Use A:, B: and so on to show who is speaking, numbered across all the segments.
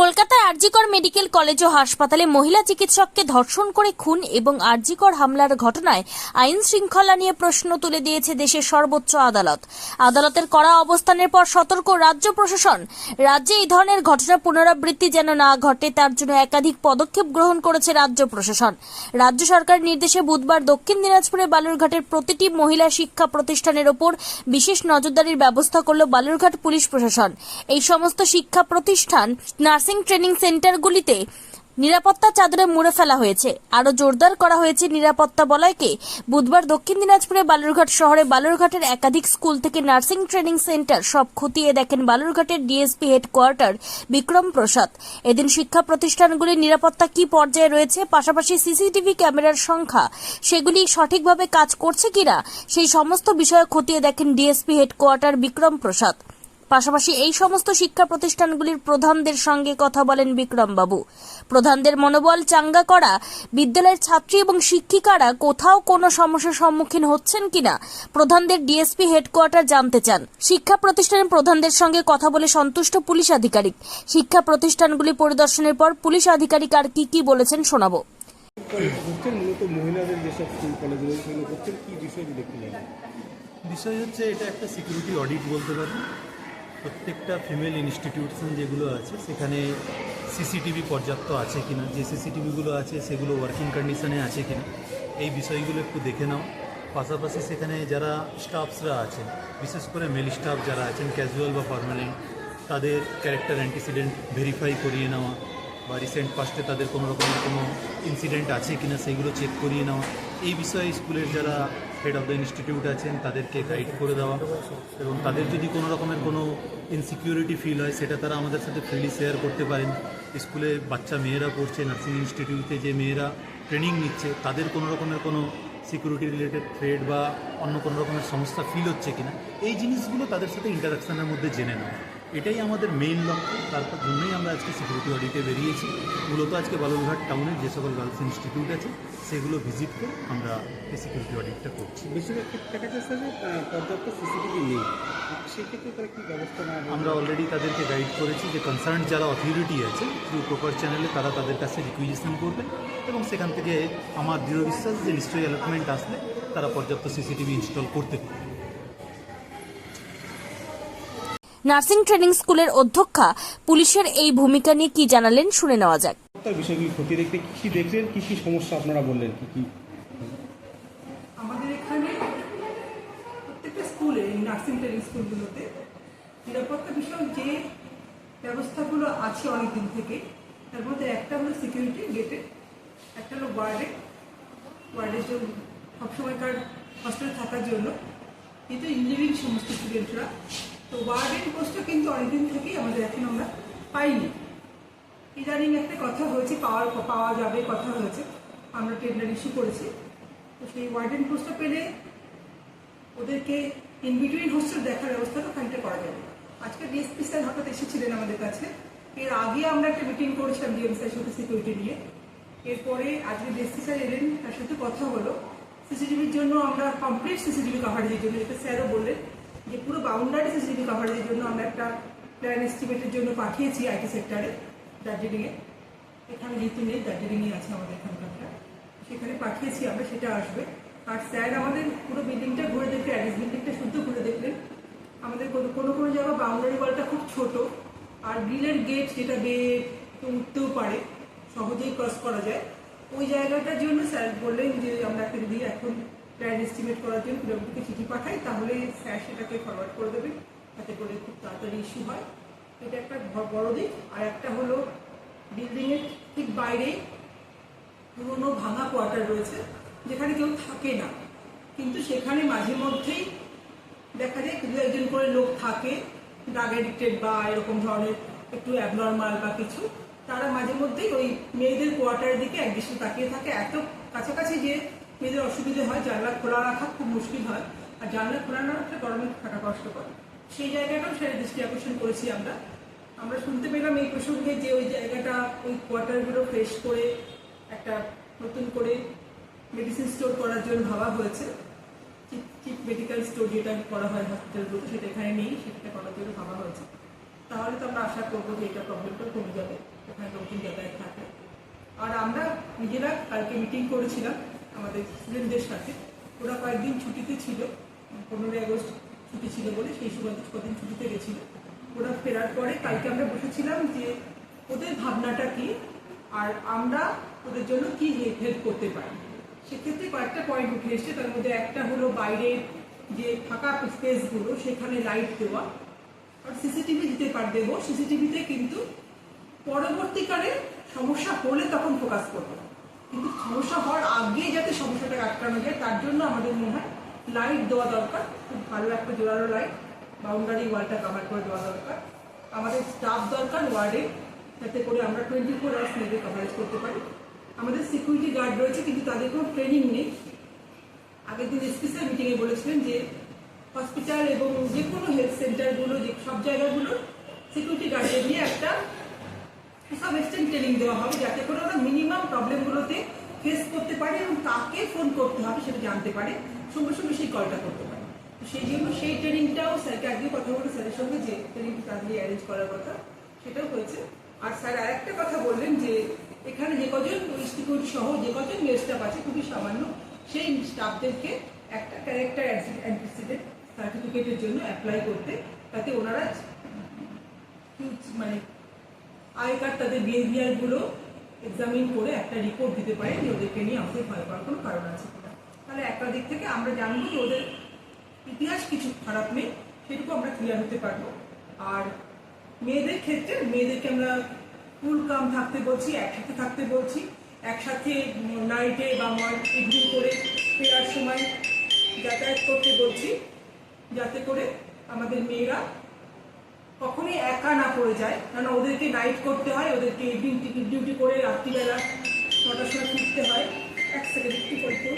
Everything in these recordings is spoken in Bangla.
A: কলকাতার আরজিকর মেডিকেল কলেজ ও হাসপাতালে মহিলা চিকিৎসককে ধর্ষণ করে খুন এবং আরজিকর হামলার ঘটনায় আইন শৃঙ্খলা নিয়ে প্রশ্ন তুলে দিয়েছে দেশের সর্বোচ্চ আদালত। আদালতের কড়া অবস্থানের পর সতর্ক রাজ্য প্রশাসন। রাজ্যে এই ধরনের ঘটনার পুনরাবৃত্তি যেন না ঘটে, তার জন্য একাধিক পদক্ষেপ গ্রহণ করেছে রাজ্য প্রশাসন। রাজ্য সরকারের নির্দেশে বুধবার দক্ষিণ দিনাজপুরে বালুরঘাটের প্রতিটি মহিলা শিক্ষা প্রতিষ্ঠানের ওপর বিশেষ নজরদারির ব্যবস্থা করল বালুরঘাট পুলিশ প্রশাসন। এই সমস্ত শিক্ষা প্রতিষ্ঠান ট্রেনিং সেন্টারগুলিতে নিরাপত্তা চাদরে মুড়ে ফেলা হয়েছে। আরও জোরদার করা হয়েছে নিরাপত্তা বলয়কে। বুধবার দক্ষিণ দিনাজপুরে বালুরঘাট শহরে বালুরঘাটের একাধিক স্কুল থেকে নার্সিং ট্রেনিং সেন্টার সব খতিয়ে দেখেন বালুরঘাটের ডিএসপি হেডকোয়ার্টার বিক্রম প্রসাদ। এদিন শিক্ষা প্রতিষ্ঠানগুলির নিরাপত্তা কি পর্যায়ে রয়েছে, পাশাপাশি সিসিটিভি ক্যামেরার সংখ্যা, সেগুলি সঠিকভাবে কাজ করছে কিনা, সেই সমস্ত বিষয়ে খতিয়ে দেখেন ডিএসপি হেডকোয়ার্টার বিক্রম প্রসাদ। পাশাপাশি এই সমস্ত শিক্ষা প্রতিষ্ঠানগুলির প্রধানদের সঙ্গে কথা বলেন বিক্রমবাবু। প্রধানদের মনোবল চাঙ্গা করা বিদ্যালয়ের ছাত্রী এবং শিক্ষিকারা কোথাও কোনো সমস্যার সম্মুখীন হচ্ছেন কিনা প্রধানদের ডিএসপি হেডকোয়ার্টার জানতে চান। শিক্ষা প্রতিষ্ঠানের প্রধানদের সঙ্গে কথা বলে সন্তুষ্ট পুলিশ আধিকারিক। শিক্ষা প্রতিষ্ঠানগুলি পরিদর্শনের পর পুলিশ আধিকারিক আর কি কি বলেছেন শোনাবো।
B: বিষয়
C: হচ্ছে এটা একটা সিকিউরিটি অডিট বলতে পারি প্রত্যেকটা ফিমেল ইনস্টিটিউশন যেগুলো আছে, সেখানে সিসিটিভি পর্যাপ্ত আছে কিনা, যে সিসিটিভিগুলো আছে সেগুলো ওয়ার্কিং কন্ডিশনে আছে কিনা, এই বিষয়গুলো একটু দেখে নাও। পাশাপাশি সেখানে যারা স্টাফসরা আছেন, বিশেষ করে মেল স্টাফ যারা আছেন ক্যাজুয়াল বা পার্মানেন্ট তাদের ক্যারেক্টার অ্যান্টিসিডেন্ট ভেরিফাই করিয়ে নেওয়া বা রিসেন্ট পাস্টে তাদের কোনো রকমের কোনো ইনসিডেন্ট আছে কিনা সেইগুলো চেক করিয়ে নেওয়া। এই বিষয়ে স্কুলের যারা হেড অফ দ্য ইনস্টিটিউট আছেন, তাদেরকে গাইড করে দেওয়া। এবং তাদের যদি কোনো রকমের কোনো ইনসিকিউরিটি ফিল হয়, সেটা তারা আমাদের সাথে ফ্রিলি শেয়ার করতে পারেন। স্কুলে বাচ্চা মেয়েরা পড়ছে নার্সিং ইনস্টিটিউটে যে মেয়েরা ট্রেনিং নিচ্ছে, তাদের কোনো রকমের কোনো সিকিউরিটি রিলেটেড থ্রেড বা অন্য কোনো রকমের সমস্যা ফিল হচ্ছে কিনা, এই জিনিসগুলো তাদের সাথে ইন্টারাকশনের মধ্যে জেনে নেওয়া। এটাই আমাদের মেইন লক্ষ্য। তারপর জন্যই আমরা আজকে সিকিউরিটি অডিটে বেরিয়েছি। মূলত আজকে বালুরঘাট টাউনের যে সকল গার্লস ইনস্টিটিউট আছে সেগুলো ভিজিট করে আমরা সিকিউরিটি অডিটটা করছি।
B: বেশিরভাগ দেখা যাচ্ছে যে পর্যাপ্ত সিসিটিভি নেই। সেক্ষেত্রে তারা কি ব্যবস্থা নেওয়া
C: আমরা অলরেডি তাদেরকে গাইড করেছি যে কনসার্ন যারা অথরিটি আছে থ্রু প্রপার চ্যানেলে তারা তাদের কাছে রিকুইজিশন করবে এবং সেখান থেকে আমার দৃঢ় বিশ্বাস যে নিশ্চয়ই অ্যালটমেন্ট আসলে তারা পর্যাপ্ত সিসিটিভি ইনস্টল করতে পারবে।
A: নার্সিং ট্রেনিং স্কুলের অধ্যক্ষা পুলিশের এই ভূমিকা নিয়ে কি জানালেন শুনে নেওয়া যাক।
B: তার বিষয়গুলি খতিয়ে দেখতে কী কী দেখলেন? কী কী সমস্যা আপনারা বললেন? কী কী?
D: আমাদের এখানে প্রত্যেকটা স্কুলে নার্সিং ট্রেনিং স্কুলগুলোতে নিরাপত্তা বিষয়ক যে ব্যবস্থাগুলো আছে অনেক দিন থেকে, তার মধ্যে একটা হলো সিকিউরিটি গেটে একটা হলো ওয়ার্ডে ওয়ার্ডের জন্য সবসময়কার হস্টেলে থাকার জন্য। কিন্তু ইঞ্জিনিয়ারিং সমস্ত স্টুডেন্টরা তো ওয়ার্ডের পোস্টটা কিন্তু অনেকদিন থেকেই আমাদের এখন আমরা পাইনি। ইদানিং একটা কথা হয়েছে পাওয়ার পাওয়া যাবে, কথা হয়েছে। আমরা টেন্ডার ইস্যু করেছি। তো সেই ওয়ার্ডেন পোস্টটা পেলে ওদেরকে ইন বিটুইন হোস্টেল দেখার ব্যবস্থাটা ওখানটা করা যাবে। আজকে ডিএসপি স্যার হঠাৎ এসেছিলেন আমাদের কাছে। এর আগে আমরা একটা মিটিং করেছিলাম ডিএম স্যার সাথে সিকিউরিটি নিয়ে। এরপরে আজকে ডিএসপি স্যার এলেন, তার সাথে কথা হলো। সিসিটিভির জন্য আমরা কমপ্লিট সিসিটিভি কাভারেজের জন্য এটা স্যারও বললেন, যে পুরো বাউন্ডারি সিসিটিভি কাভারেজের জন্য আমরা একটা প্ল্যান এস্টিমেটের জন্য পাঠিয়েছি আইটি সেক্টরে দার্জিলিংয়ে। এখানে যেহেতু নেই দার্জিলিংয়ে আছে আমাদের এখানকারটা। সেখানে পাঠিয়েছি আমরা, সেটা আসবে। আর স্যার আমাদের পুরো বিল্ডিংটা ঘুরে দেখলে অ্যাডিস বিল্ডিংটা শুদ্ধ ঘুরে দেখলেন। আমাদের কোনো কোনো কোনো জায়গা বাউন্ডারি ওয়ালটা খুব ছোট। আর গ্রিলের গেট যেটা বেয়ে উঠতেও পারে, সহজেই ক্রস করা যায়। ওই জায়গাটার জন্য স্যার বললেন যে, আমরা একটা যদি এখন প্ল্যান এস্টিমেট করার জন্য পিডব্লিউকে চিঠি পাঠাই, তাহলে স্যার সেটাকে ফরওয়ার্ড করে দেবে যাতে করে খুব তাড়াতাড়ি ইস্যু হয়। এটা একটা বড় দিক, আর একটা হলো বিল্ডিংয়ের ঠিক বাইরেই পুরনো ভাঙা কোয়ার্টার রয়েছে, যেখানে কেউ থাকে না। কিন্তু সেখানে মাঝে মধ্যেই দেখা যায় দু একজন করে লোক থাকে ড্রাগ এডিক্টেড বা এরকম ধরনের একটু অ্যাবনর্মাল বা কিছু, তারা মাঝে মধ্যেই ওই মেয়েদের কোয়ার্টারের দিকে একদৃষ্টে তাকিয়ে থাকে। এত কাছাকাছি যে মেয়েদের অসুবিধে হয়, জানলা খোলা রাখা খুব মুশকিল হয়, আর জানলা খোলা না রাখলে গরমে থাকা কষ্টকর। সেই জায়গাটাও সেটা দৃষ্টি আকর্ষণ করেছি আমরা। আমরা শুনতে পেলাম এই প্রসঙ্গে যে ওই জায়গাটা, ওই কোয়ার্টারগুলো ফ্রেশ করে একটা নতুন করে মেডিসিন স্টোর করার জন্য ভাবা হয়েছে। চিপ মেডিকেল স্টোর যেটা করা হয় হসপিটালগুলো সেটা এখানে নেই সেটা করার জন্য ভাবা হয়েছে। তাহলে তো আমরা আশা করব যে এটা প্রবলেমটা কমে যাবে ওখানে লোকজন যাতায়াত থাকে। আর আমরা নিজেরা কালকে মিটিং করেছিলাম আমাদের স্টুডেন্টদের সাথে। ওরা কয়েকদিন ছুটিতে ছিল, পনেরোই আগস্ট ছুটি ছিল বলে, সেই সময় কদিন ছুটিতে গেছিল। ওরা ফেরার পরে কালকে আমরা বসেছিলাম যে ওদের ভাবনাটা কি আর আমরা ওদের জন্য কি হেল্প করতে পারি। সেক্ষেত্রে কয়েকটা পয়েন্ট উঠে এসছে। তার মধ্যে একটা হলো বাইরের যে ফাঁকা স্পেসগুলো সেখানে লাইট দেওয়া। আর সিসিটিভি দিতে পার দেবো সিসিটিভিতে কিন্তু পরবর্তীকালে সমস্যা হলে তখন ফোকাস করব। কিন্তু সমস্যা হওয়ার আগে যাতে সমস্যাটা আটকানো যায়, তার জন্য আমাদের মনে হয় লাইট দেওয়া দরকার। খুব ভালো একটা জোরালো লাইট বাউন্ডারি ওয়ালটা কাভার করে দেওয়া দরকার। আমাদের স্টাফ দরকার ওয়ার্ডে যাতে করে আমরা টোয়েন্টি ফোর আওয়ার্স মেয়েদের কভারেজ করতে পারি। আমাদের সিকিউরিটি গার্ড রয়েছে, কিন্তু তাদের কোনো ট্রেনিং নেই। আগের দিন স্যার মিটিংয়ে বলেছিলেন যে হসপিটাল এবং যে কোনো হেলথ সেন্টারগুলো যে সব জায়গাগুলো সিকিউরিটি গার্ডদের নিয়ে একটা সব এক্সটেন্ট ট্রেনিং দেওয়া হবে, যাতে করে ওরা মিনিমাম প্রবলেমগুলোতে ফেস করতে পারে এবং তাকে ফোন করতে হবে সেটা জানতে পারে। সঙ্গে সঙ্গে সেই কলটা করতে সেই জন্য সেই ট্রেনিংটাও স্যারকে আগে কথা বলে স্যারের সঙ্গে যে ট্রেনিংটা তাড়াতাড়ি অ্যারেঞ্জ করার কথা, সেটাও হয়েছে। আর স্যার আরেকটা কথা বললেন যে, এখানে যে কজন সিকিউরিটি সহ যে কজন মেল স্টাফ আছে, খুবই সামান্য, সেই স্টাফদেরকে একটা ক্যারেক্টার অ্যান্টিসিডেন্ট সার্টিফিকেটের জন্য অ্যাপ্লাই করতে, তাতে ওনারা মানে আগেকার তাদের বিহেভিয়ারগুলো এক্সামিন করে একটা রিপোর্ট দিতে পারে যে ওদেরকে নিয়ে আমাদের ভয় পাওয়ার কোনো কারণ আছে তাহলে একটা দিক থেকে আমরা জানব যে ওদের ইতিহাস কিছু খারাপ নেই, সেটুকু আমরা ক্লিয়ার হতে পারব। আর মেয়েদের ক্ষেত্রে, মেয়েদেরকে আমরা ফুল কাম থাকতে বলছি, একসাথে থাকতে বলছি। একসাথে নাইটে বা ইভিনিং করে ফেরার সময় যাতায়াত করতে বলছি, যাতে করে আমাদের মেয়েরা কখনোই একা না পড়ে যায়। কারণ ওদেরকে নাইট করতে হয়, ওদেরকে ইভিনিং টিকিট ডিউটি করে রাত্রিবেলা নটার সময় ফিরতে হয়, এক সেকেন্ড একটু করতে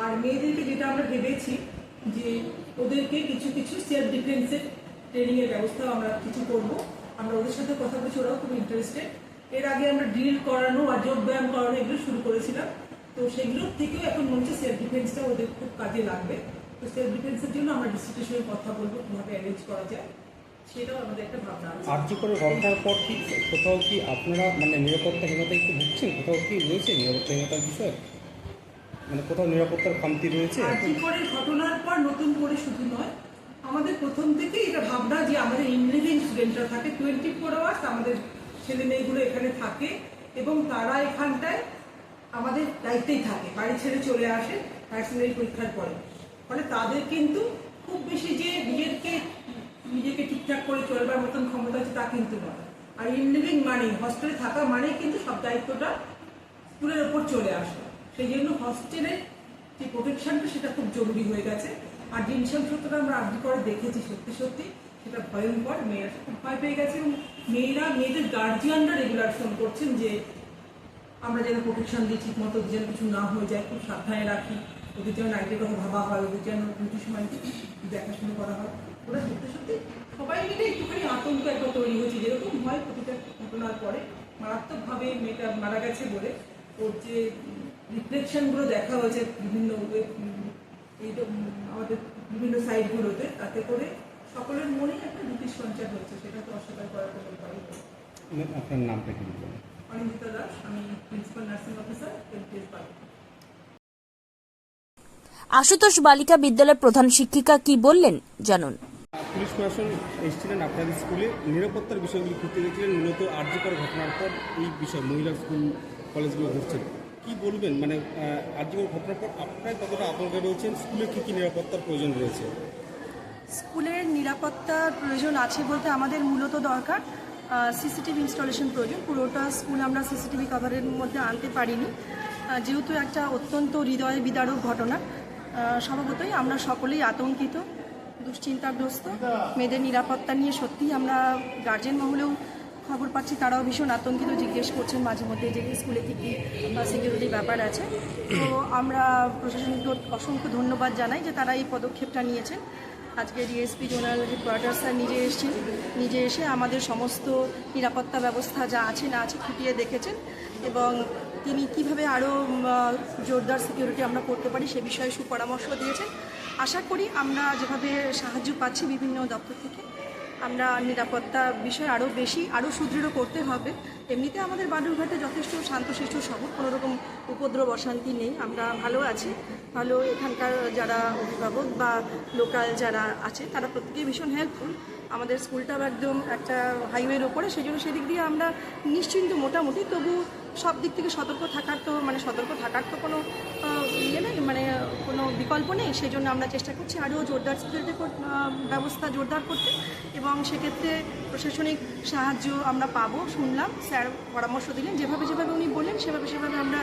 D: আর মেয়েদেরকে যেটা আমরা ভেবেছি যে ওদেরকে কিছু কিছু সেলফ ডিফেন্সের ট্রেনিংয়ের ব্যবস্থাও আমরা কিছু করব। আমরা ওদের সাথে কথা বলছি, ওরাও খুব ইন্টারেস্টেড এর আগে আমরা ড্রিল করানো আর যোগ ব্যায়াম করানো এগুলো শুরু করেছিলাম। তো সেগুলোর থেকেও এখন মনে হচ্ছে সেলফ ডিফেন্সটা ওদের খুব কাজে লাগবে। তো সেলফ ডিফেন্সের জন্য আমরা ডিস্ট্রিক্টের সঙ্গে কথা বলব, কীভাবে অ্যারেঞ্জ করা যায়, সেটাও আমাদের একটা ভাবনা আছে।
B: করে পর কি, কোথাও কি আপনারা মানে নিরাপত্তাহীনতায় একটু ভুগছেন? কোথাও কি রয়েছে নিরাপত্তাহীনতার বিষয়? মানে কোথাও নিরাপত্তার খামতি রয়েছে?
D: ঘটনার পর নতুন করে শুধু নয়, আমাদের প্রথম থেকেই এটা ভাবনা যে আমাদের ইনলিভিং স্টুডেন্টরা থাকে টোয়েন্টি ফোর আওয়ার্স আমাদের ছেলে মেয়েগুলো এখানে থাকে এবং তারা এখানটায় আমাদের দায়িত্বেই থাকে, বাড়ি ছেড়ে চলে আসে হায়ার সেকেন্ডারি পরীক্ষার পরে। ফলে তাদের কিন্তু খুব বেশি যে নিজেকে নিজেকে ঠিকঠাক করে চলবার মতন ক্ষমতা আছে তা কিন্তু নয়। আর ইনলিভিং মানে হস্টেলে থাকা মানে কিন্তু সব দায়িত্বটা স্কুলের ওপর চলে আসে। সেই জন্য হস্টেলের যে প্রোটেকশনটা সেটা খুব জরুরি হয়ে গেছে। আর যে নৃশংসতাটা আমরা আগে করে দেখেছি সত্যি সত্যি। সেটা ভয়ঙ্কর, মেয়েরা খুব ভয় পেয়ে গেছে এবং মেয়েরা, মেয়েদের গার্জিয়ানরা রেগুলার ফোন করছেন যে আমরা যেন প্রোটেকশন দিই ঠিক মতো যেন কিছু না হয়ে যায়, খুব সাবধানে রাখি। ওদের যেন নাইটের কথা ভাবা হয়, ওদের যেন দুটির সময় দেখাশোনা করা হয়। ওরা সত্যি সত্যি সবাই মিলে একটুখানি আতঙ্ক একটা তৈরি হয়েছে। যেরকম হয় প্রতিটা ঘটনার পরে, মারাত্মকভাবে মেয়েটা মারা গেছে বলে ওর যে রিফ্লেকশনগুলো দেখা হয়েছে বিভিন্ন আমাদের বিভিন্ন সাইটগুলোতে তাতে করে সকলের মনেই একটা ব্রিটিশ সঞ্চার হচ্ছে সেটা তো অস্বীকার করার কোনো উপায়
B: আপনার নামটা কি
D: অনিন্দিতা দাস আমি প্রিন্সিপাল নার্সিং অফিসার এমপিএস বাড়ি
A: আশুতোষ বালিকা বিদ্যালয়ের প্রধান শিক্ষিকা কি বললেন? জানুন।
B: পুলিশ প্রশাসন এসেছিলেন আপনাদের স্কুলে নিরাপত্তার বিষয়গুলি খুঁজতে গেছিলেন মূলত আর্যকর ঘটনার পর এই বিষয় মহিলা স্কুল কলেজগুলো ঘটছে কি বলবেন? মানে আর্যকর ঘটনার পর আপনারা কতটা আতঙ্কে রয়েছেন? স্কুলে কী কী নিরাপত্তার প্রয়োজন রয়েছে?
E: স্কুলের নিরাপত্তার প্রয়োজন আছে বলতে আমাদের মূলত দরকার সিসিটিভি ইনস্টলেশন প্রয়োজন। পুরোটা স্কুল আমরা সিসিটিভি কভারের মধ্যে আনতে পারিনি। যেহেতু একটা অত্যন্ত হৃদয় বিদারক ঘটনা স্বভাবতই আমরা সকলেই আতঙ্কিত, দুশ্চিন্তাগ্রস্ত। মেয়েদের নিরাপত্তা নিয়ে সত্যিই আমরা গার্জেন মহলেও খবর পাচ্ছি, তারাও ভীষণ আতঙ্কিত, জিজ্ঞেস করছেন মাঝে মধ্যে যে স্কুলে কী কী সিকিউরিটি ব্যাপার আছে। তো আমরা প্রশাসনকে অসংখ্য ধন্যবাদ জানাই যে তারা এই পদক্ষেপটা নিয়েছেন। আজকে ডিএসপি জোনাল হেডকোয়ার্টার স্যার নিজে এসেছেন, নিজে এসে আমাদের সমস্ত নিরাপত্তা ব্যবস্থা যা আছে, না আছে খুঁটিয়ে দেখেছেন এবং তিনি কীভাবে আরও জোরদার সিকিউরিটি আমরা করতে পারি সে বিষয়ে সুপরামর্শ দিয়েছেন। আশা করি আমরা যেভাবে সাহায্য পাচ্ছি বিভিন্ন দপ্তর থেকে আমরা নিরাপত্তা বিষয় আরও বেশি আরও সুদৃঢ় করতে হবে। এমনিতে আমাদের বালুরঘাটে যথেষ্ট শান্তশিষ্ট শহর কোনো রকম উপদ্রব অশান্তি নেই, আমরা ভালো আছি। ভালো এখানকার যারা অভিভাবক বা লোকাল যারা আছে, তারা প্রত্যেকেই ভীষণ হেল্পফুল আমাদের স্কুলটাও একদম একটা হাইওয়ের ওপরে সেই জন্য সেদিক দিয়ে আমরা নিশ্চিন্ত মোটামুটি। তবু সব দিক থেকে সতর্ক থাকার তো মানে সতর্ক থাকার তো কোনো ইয়ে নেই মানে কোনো বিকল্প নেই সেই জন্য আমরা চেষ্টা করছি আরও জোরদার সিকিউরিটি ব্যবস্থা জোরদার করতে। এবং সেক্ষেত্রে প্রশাসনিক সাহায্য আমরা পাবো, শুনলাম স্যার পরামর্শ দিলেন। যেভাবে যেভাবে উনি বললেন, সেভাবে সেভাবে আমরা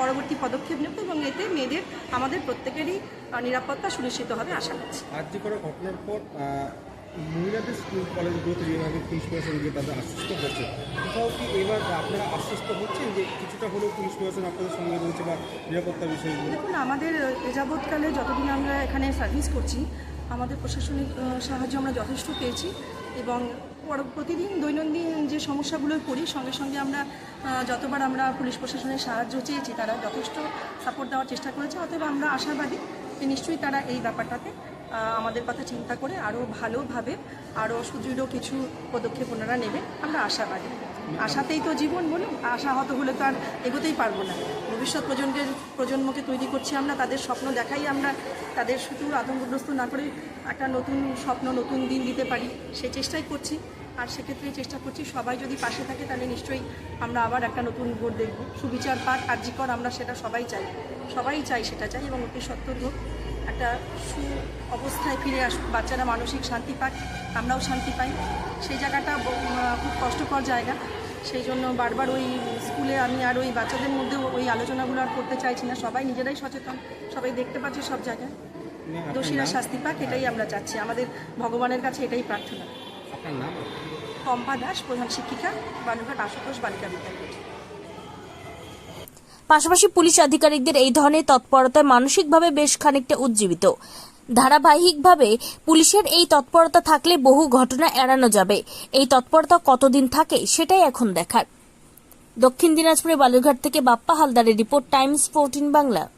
E: পরবর্তী পদক্ষেপ নেব এবং এতে মেয়েদের, আমাদের প্রত্যেকেরই নিরাপত্তা সুনিশ্চিত হবে আশা করছি।
B: ঘটনার পর মহিলাদের স্কুল, কলেজগুলোতে যেভাবে পুলিশ প্রশাসন গিয়ে তাদের আশ্বস্ত হচ্ছে কোথাও কি এবার আপনারা আশ্বস্ত হচ্ছেন যে কিছুটা হলেও পুলিশ প্রশাসন আপনাদের সঙ্গে রয়েছে বা নিরাপত্তা বিষয়গুলো?
E: দেখুন, আমাদের যাবৎকালে যতদিন আমরা এখানে সার্ভিস করছি, আমাদের প্রশাসনিক সাহায্য আমরা যথেষ্ট পেয়েছি এবং পর- প্রতিদিন দৈনন্দিন যে সমস্যাগুলো পড়ি সঙ্গে সঙ্গে আমরা যতবার আমরা পুলিশ প্রশাসনের সাহায্য চেয়েছি, তারা যথেষ্ট সাপোর্ট দেওয়ার চেষ্টা করেছে। অতএব আমরা আশাবাদী যে নিশ্চয়ই তারা এই ব্যাপারটাতে আমাদের কথা চিন্তা করে আরও ভালোভাবে আরও সুদৃঢ় কিছু পদক্ষেপ ওনারা নেবেন। আমরা আশাবাদী। আশাতেই তো জীবন বলুন, আশাহত হলে তো আর এগোতেই পারব না। ভবিষ্যৎ প্রজন্মের প্রজন্মকে তৈরি করছি আমরা, তাদের স্বপ্ন দেখাই আমরা, তাদের শুধু আতঙ্কগ্রস্ত না করে একটা নতুন স্বপ্ন, নতুন দিন দিতে পারি সেই চেষ্টাই করছি। আর সেক্ষেত্রে চেষ্টা করছি, সবাই যদি পাশে থাকে তাহলে নিশ্চয়ই আমরা আবার একটা নতুন ভোট দেখব। সুবিচার পাক কার্যকর আমরা সেটা সবাই চাই। সবাই চাই সেটা চাই এবং অতি সত্তর হোক। একটা সু অবস্থায় ফিরে আসুক বাচ্চারা মানসিক শান্তি পাক আমরাও শান্তি পাই। সেই জায়গাটা খুব কষ্টকর জায়গা। সেই জন্য বারবার ওই স্কুলে আমি আর ওই বাচ্চাদের মধ্যেও ওই আলোচনাগুলো আর করতে চাইছি না। সবাই নিজেরাই সচেতন সবাই দেখতে পাচ্ছে সব জায়গায়। দোষীরা শাস্তি পাক এটাই আমরা চাচ্ছি। আমাদের ভগবানের কাছে এটাই প্রার্থনা। পম্পা দাস প্রধান শিক্ষিকা বালুঘাট আশুতোষ বালিকা বিদ্যালয়
A: পাশাপাশি পুলিশ আধিকারিকদের এই ধরনের তৎপরতায় মানসিকভাবে বেশ খানিকটা উজ্জীবিত। ধারাবাহিকভাবে পুলিশের এই তৎপরতা থাকলে বহু ঘটনা এড়ানো যাবে। এই তৎপরতা কতদিন থাকে সেটাই এখন দেখার। দক্ষিণ দিনাজপুরে বালুরঘাট থেকে বাপ্পা হালদারের রিপোর্ট, টাইমস ফোরটিন বাংলা।